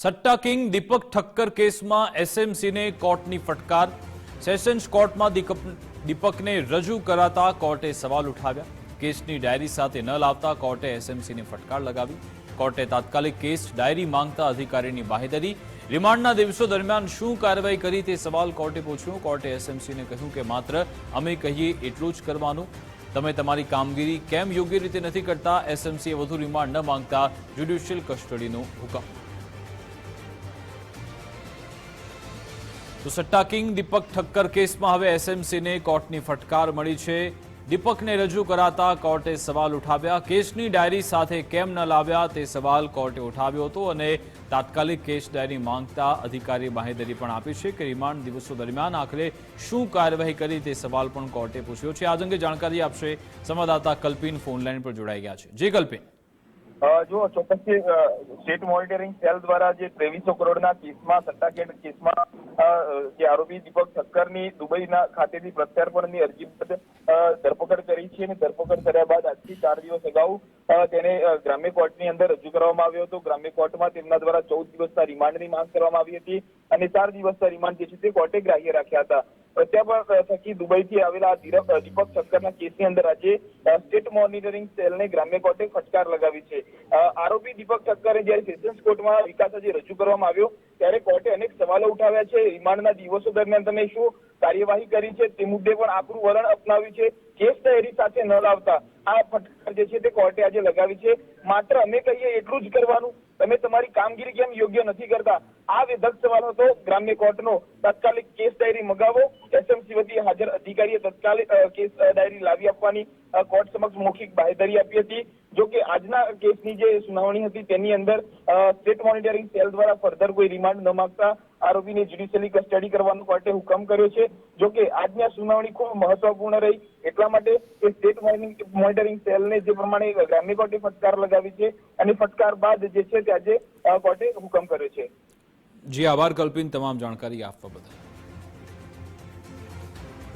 સટ્ટા king દીપક ઠક્કર કેસમાં એસએમસીને કોર્ટની ફટકાર. Sessions કોર્ટમાં દીપકને રજૂ કરાતા કોર્ટે સવાલ ઉઠાવ્યા. કેસની ડાયરી સાથે ન લાવતા કોર્ટે એસએમસીને ફટકાર લગાવી. કોર્ટે તાત્કાલિક કેસ ડાયરી માંગતા અધિકારીની બાહેધરી. રિમાન્ડના દિવસો દરમિયાન શું કાર્યવાહી કરી તે સવાલ કોર્ટે પૂછ્યો. કોર્ટે એસએમસીને કહ્યું કે માત્ર અમે કહીએ એટલું જ કરવાનું. તમે તમારી કામગીરી કેમ યોગ્ય રીતે નથી કરતા? એસએમસીએ વધુ રિમાન્ડ ન માંગતા. જ્યુડિશિયલ કસ્ટડીનો હુકમ. તો સટ્ટા કિંગ દીપક ઠક્કર કેસમાં હવે એસએમસીને કોર્ટની ફટકાર મળી છે. દીપકને રજૂ કરાતા કોર્ટે સવાલ ઉઠાવ્યા. કેસની ડાયરી સાથે કેમ ન લાવ્યા તે સવાલ કોર્ટે ઉઠાવ્યો હતો અને તાત્કાલિક કેસ ડાયરી માંગતા અધિકારી બાહેધરી પણ આપી છે કે રિમાન્ડ દિવસો દરમિયાન આખરે શું કાર્યવાહી કરી તે સવાલ પણ કોર્ટે પૂછ્યો છે. આ અંગે જાણકારી આપશે સંવાદદાતા કલ્પિન ફોનલાઈન પર જોડાઈ ગયા છે. જે કલ્પિન. જો ચોક્કસથી સ્ટેટ મોનિટરિંગ સેલ દ્વારા જે ત્રેવીસો કરોડના કેસમાં સટ્ટાકેટ કેસમાં જે આરોપી દીપક ઠક્કરની દુબઈના ખાતેથી પ્રત્યાર્પણની અરજી બાદ ધરપકડ કરી છે અને ધરપકડ કર્યા બાદ આજથી ચાર દિવસ અગાઉ તેને ગ્રામ્ય કોર્ટની અંદર રજૂ કરવામાં આવ્યો હતો. ગ્રામ્ય કોર્ટમાં તેમના દ્વારા ચૌદ દિવસના રિમાન્ડની માંગ કરવામાં આવી હતી અને ચાર દિવસના રિમાન્ડ જે છે તે કોર્ટે ગ્રાહ્ય રાખ્યા હતા. પ્રત્યાર્પણ થકી દુબઈથી આવેલા દીપક શંકરના કેસની અંદર આજે સ્ટેટ મોનિટરિંગ સેલને ગ્રામ્ય કોર્ટે ફટકાર લગાવી છે. આરોપી દીપક ઠક્કરે જ્યારે સેશન્સ કોર્ટમાં વિકાસ આજે રજૂ કરવામાં આવ્યો, ત્યારે કોર્ટે અનેક સવાલો ઉઠાવ્યા છે. રિમાન્ડના દિવસો દરમિયાન તમે શું કાર્યવાહી કરી છે તે મુદ્દે પણ આકરું વલણ અપનાવ્યું છે. કેસ ડાયરી સાથે ન લાવતા આ ફટકાર જે છે તે કોર્ટે આજે લગાવી છે. માત્ર અમે કહીએ એટલું જ કરવાનું. તમે તમારી કામગીરી કેમ યોગ્ય નથી કરતા? આ વિધક સવાલ હતો. ગ્રામ્ય કોર્ટનો તાત્કાલિક કેસ ડાયરી મગાવો. એસએમસી વતી હાજર અધિકારીએ તત્કાલ કેસ ડાયરી લાવી આપવાની કોર્ટ સમક્ષ મૌખિક બાહેધરી આપી હતી. જો કે આજના કેસની જે સુનાવણી હતી તેની અંદર સ્ટેટ મોનિટરિંગ સેલ દ્વારા ફર્ધર કોઈ રિમાન્ડ ન માંગતા આરોપીને જ્યુડિશિયલી કસ્ટડી કરવાનો કોર્ટે હુકમ કર્યો છે. જો કે આજની સુનાવણી ખૂબ મહત્વપૂર્ણ રહી, એટલા માટે કે સ્ટેટ મોનિટરિંગ સેલને જે પ્રમાણે ગ્રામ્ય કોર્ટે ફટકાર લગાવી છે અને ફટકાર બાદ જે છે તે આજે કોર્ટે હુકમ કર્યો છે. જી, આભાર કલ્પિન, તમામ જાણકારી આપવા બદલ.